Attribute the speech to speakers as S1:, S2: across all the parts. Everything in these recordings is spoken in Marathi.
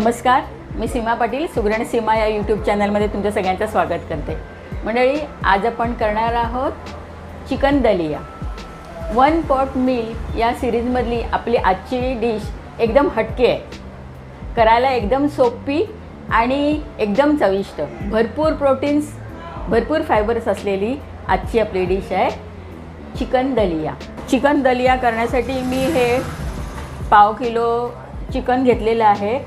S1: नमस्कार मी सीमा पाटील सुगरण सीमा या यूट्यूब चॅनलमध्ये तुमचं सगळ्यांचं स्वागत करते. मंडळी आज आपण करणार आहोत चिकन दलिया. वन पॉट मिल या सिरीजमधली आपली आजची डिश एकदम हटके आहे. करायला एकदम सोपी आणि एकदम चविष्ट. भरपूर प्रोटीन्स भरपूर फायबर्स असलेली आजची आपली डिश आहे चिकन दलिया. चिकन दलिया करण्यासाठी मी हे पाव किलो चिकन घेतलेलं आहे.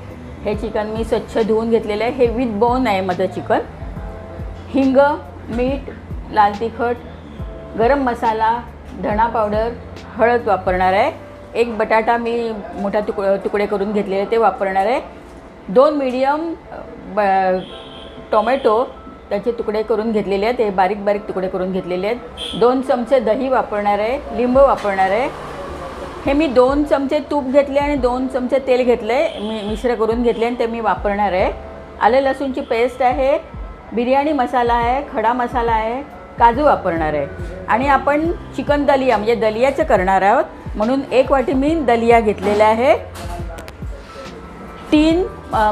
S1: हे चिकन मी स्वच्छ धुवून घेतलेलं आहे. हे विथ बोन आहे माझं चिकन. हिंग मीठ लाल तिखट गरम मसाला धणा पावडर हळद वापरणार आहे. एक बटाटा मी मोठा तुक तुकडे करून घेतलेले ते वापरणार आहे. दोन मीडियम ब टोमॅटो त्याचे तुकडे करून घेतलेले आहेत. हे बारीक बारीक तुकडे करून घेतलेले आहेत. दोन चमचे दही वापरणार आहे. लिंबू वापरणार आहे. हे मी दोन चमचे तूप घेतले आणि दोन चमचे तेल घेतले. मी मिश्र करून घेतले आणि ते मी वापरणार आहे. आलं लसूणची पेस्ट आहे बिर्याणी मसाला आहे खडा मसाला आहे काजू वापरणार आहे. आणि आपण चिकन दलिया म्हणजे दलियाचं करणार आहोत. म्हणून एक वाटी मी दलिया घेतलेला आहे. तीन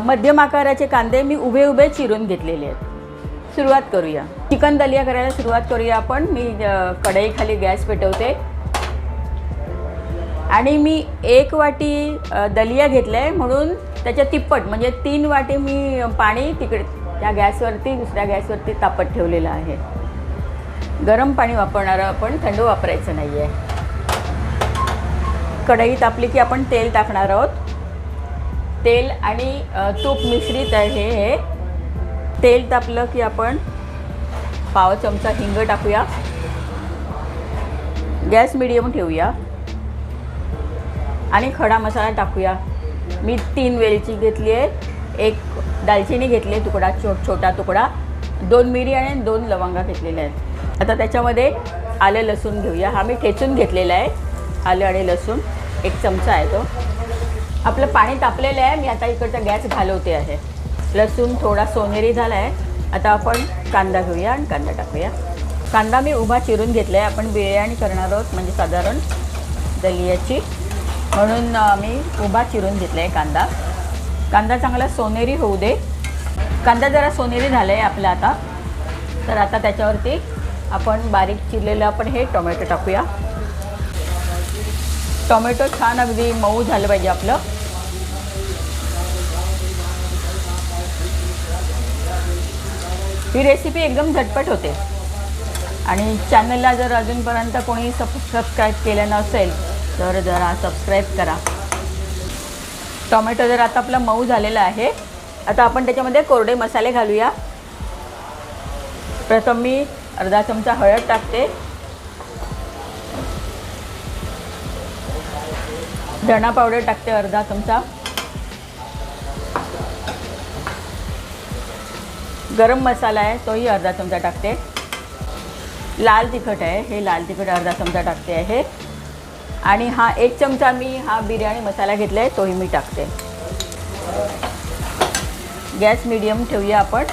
S1: मध्यम आकाराचे कांदे मी उभे उभे चिरून घेतलेले आहेत. सुरुवात करूया. चिकन दलिया करायला सुरुवात करूया आपण. मी कढईखाली गॅस पेटवते. आणि मी एक वाटी दलिया घेतलं आहे म्हणून त्याच्या तिप्पट म्हणजे तीन वाटी मी पाणी तिकडे त्या गॅसवरती दुसऱ्या गॅसवरती तापत ठेवलेलं आहे. गरम पाणी वापरणारं आपण थंड वापरायचं नाही आहे कढई तापली की आपण तेल टाकणार आहोत. तेल आणि तूप मिश्रित आहे हे. तेल तापलं की आपण पाव चमचा हिंग टाकूया. गॅस मिडियम ठेवूया. आणि खडा मसाला टाकूया. मी तीन वेलची घेतली आहे एक दालचिनी घेतली आहे तुकडा छो छोटा तुकडा. दोन मिरी आणि दोन लवंगा घेतलेल्या आहेत. आता त्याच्यामध्ये आलं लसूण घेऊया. हा मी ठेचून घेतलेला आहे. आलं आणि लसूण. एक चमचा आहे तो. आपलं पाणी तापलेलं आहे. मी आता इकडचा गॅस घालवते आहे. लसूण थोडा सोनेरी झाला आहे आता आपण कांदा घेऊया आणि कांदा टाकूया. कांदा मी उभा चिरून घेतला आहे आपण बिर्याणी करणार आहोत. म्हणजे साधारण दलियाची. म्हणून मी उभा चिरून घेतला आहे कांदा. कांदा चांगला सोनेरी होऊ दे. कांदा जरा सोनेरी झाला आहे आपला आता. तर आता त्याच्यावरती आपण बारीक चिरलेलं आपण हे टोमॅटो टाकूया. टोमॅटो छान अगदी मऊ झालं पाहिजे आपलं. ही रेसिपी एकदम झटपट होते. आणि चॅनलला जर अजूनपर्यंत कोणी सब सबस्क्राईब केलं नसेल तर जरा सबस्क्राईब करा. टोमॅटो जर आता आपला मऊ झालेला आहे आता आपण त्याच्यामध्ये कोरडे मसाले घालूया. प्रथम मी अर्धा चमचा हळद टाकते. धणा पावडर टाकते अर्धा चमचा. गरम मसाला आहे तोही अर्धा चमचा टाकते. लाल तिखट आहे हे लाल तिखट अर्धा चमचा टाकते आहे. आणि हा एक चमचा मी हा बिर्याणी मसाला घेतला आहे तोही मी टाकते. गॅस मिडियम ठेवूया आपण.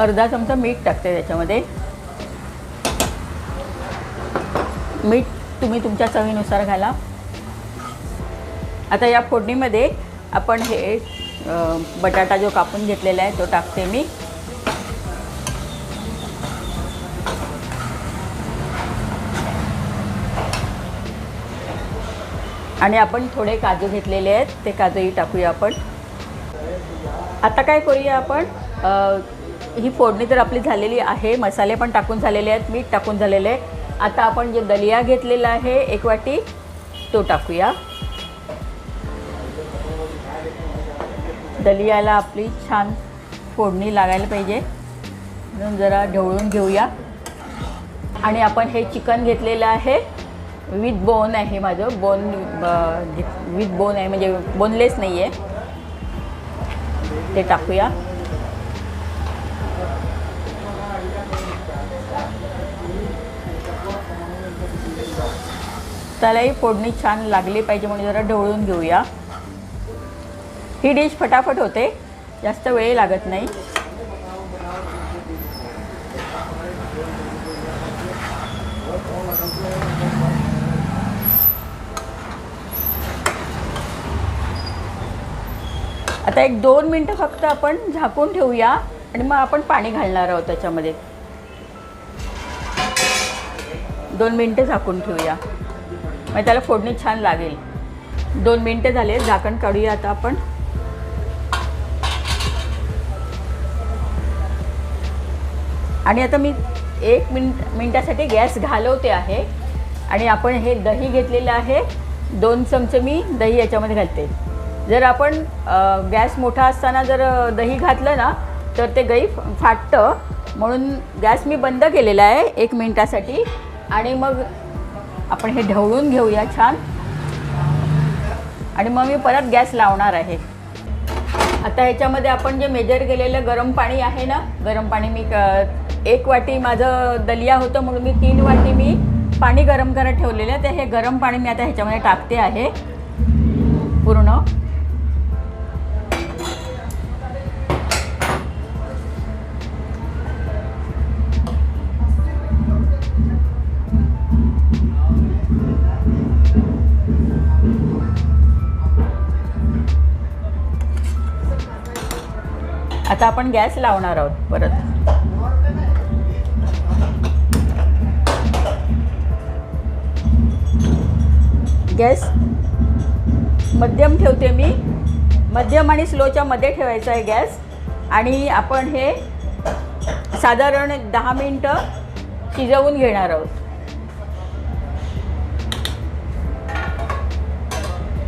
S1: अर्धा चमचा मीठ टाकते त्याच्यामध्ये. मीठ तुम्ही तुमच्या चवीनुसार घाला. आता या फोडणीमध्ये आपण हे बटाटा जो कापून घेतलेला आहे तो टाकते मी. आणि आपण थोडे काजू घेतलेले आहेत ते काजूही टाकूया आपण. आता काय करूया आपण? ही फोडणी तर आपली झालेली आहे मसाले पण टाकून झालेले आहेत मीठ टाकून झालेले आहे आता आपण जे दलिया घेतलेला आहे एक वाटी तो टाकूया. दलियाला आपली छान फोडणी लागायला पाहिजे. म्हणून जरा ढवळून घेऊया. आणि आपण हे चिकन घेतलेलं आहे. विथ बोन आहे माझं. बोन विथ बोन आहे. म्हणजे बोनलेस नाही आहे ते टाकूया. त्यालाही फोडणी छान लागली पाहिजे म्हणून जरा ढवळून घेऊया. ही डिश फटाफट होते. जास्त वेळ लागत नाही. आता एक दोन मिनटं फक्त आपण झाकून ठेवूया आणि मग आपण पाणी घालणार आहोत त्याच्यामध्ये. दोन मिनटं झाकून ठेवूया. मग त्याला फोडणी छान लागेल. दोन मिनटं झाले झाकण काढूया आता आपण. आणि आता मी एक मिनट मिनटासाठी गॅस घालवते आहे. आणि आपण हे दही घेतलेलं आहे. दोन चमचे मी दही याच्यामध्ये घालते. जर आपण गॅस मोठा असताना जर दही घातलं ना तर ते गई फाटतं. म्हणून गॅस मी बंद केलेला आहे एक मिनटासाठी. आणि मग आपण हे ढवळून घेऊया छान. आणि मग मी परत गॅस लावणार आहे. आता ह्याच्यामध्ये आपण जे मेजर केलेलं गरम पाणी आहे ना गरम पाणी मी क- एक वाटी माझं दलिया होतं म्हणून मी तीन वाटी मी पाणी गरम करत ठेवलेलं आहे. तर हे गरम पाणी मी आता ह्याच्यामध्ये टाकते आहे. पूर्ण. आता आपण गॅस लावणार आहोत परत. गॅस मध्यम ठेवते मी. मध्यम आणि स्लोच्या मध्ये ठेवायचा आहे गॅस. आणि आपण हे साधारण दहा मिनटं शिजवून घेणार आहोत.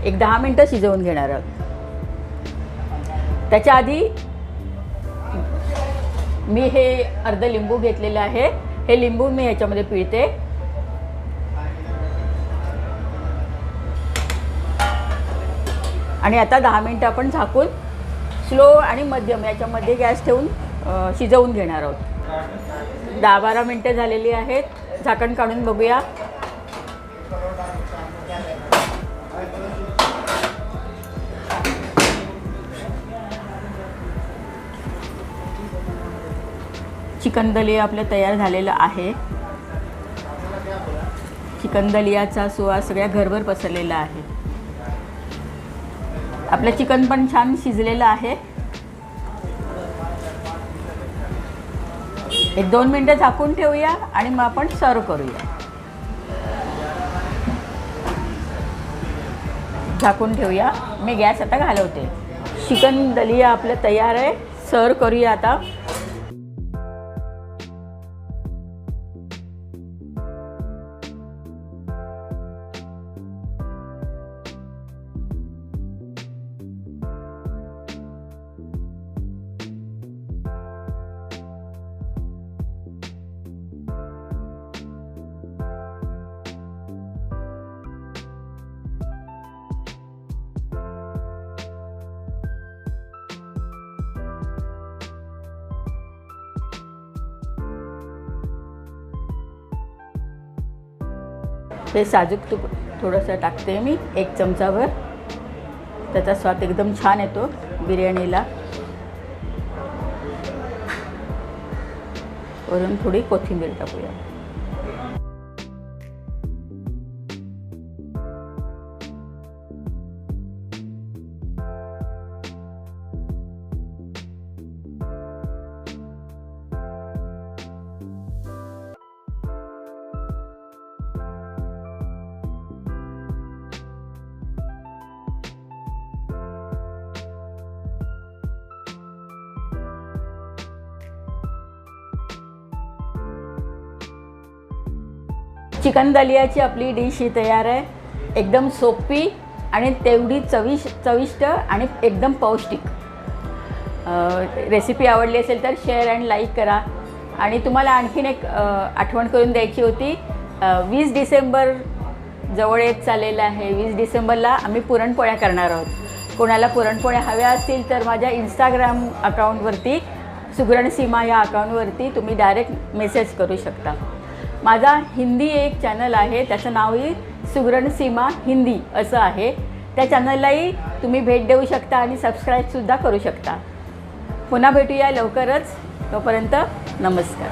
S1: एक दहा मिनटं शिजवून घेणार आहोत. त्याच्या आधी मी हे अर्ध लिंबू घेतलेलं आहे. हे लिंबू मी ह्याच्यामध्ये पिळते. आणि आता दहा मिनटं आपण झाकून स्लो आणि मध्यम याच्यामध्ये गॅस ठेवून शिजवून घेणार आहोत. दहा बारा मिनटं झालेली आहेत. झाकण काढून बघूया. चिकन दलिया आपलं तयार झालेलं आहे. चिकन दलियाचा सुवास सगळ्या घरभर पसरलेला आहे. आपलं चिकन पण छान शिजलेलं आहे. एक दोन मिनटं झाकून ठेवूया आणि मग आपण सर्व करूया. झाकून ठेवूया. मी गॅस आता घालवते. चिकन दलिया आपलं तयार आहे. सर्व करूया आता. हे साजूक तूप थोडंसं टाकते मी एक चमचाभर. त्याचा स्वाद एकदम छान येतो बिर्याणीला. वरून थोडी कोथिंबीर टाकूया. चिकन दलियाची आपली डिश ही तयार आहे. एकदम सोपी आणि तेवढी चविश चविष्ट आणि एकदम पौष्टिक. रेसिपी आवडली असेल तर शेअर अँड लाईक करा. आणि तुम्हाला आणखीन एक आठवण करून द्यायची होती. वीस डिसेंबर जवळ येत चाललेलं आहे. वीस डिसेंबरला आम्ही पुरणपोळ्या करणार आहोत. कोणाला पुरणपोळ्या हव्या असतील तर माझ्या इंस्टाग्राम अकाउंटवरती सुगरण सीमा या अकाउंटवरती तुम्ही डायरेक्ट मेसेज करू शकता. माझा हिंदी एक चॅनल आहे त्याचं नावही सुगरण सीमा हिंदी असं आहे. त्या चॅनललाही तुम्ही भेट देऊ शकता आणि सबस्क्राईबसुद्धा करू शकता. पुन्हा भेटूया लवकरच. तोपर्यंत नमस्कार.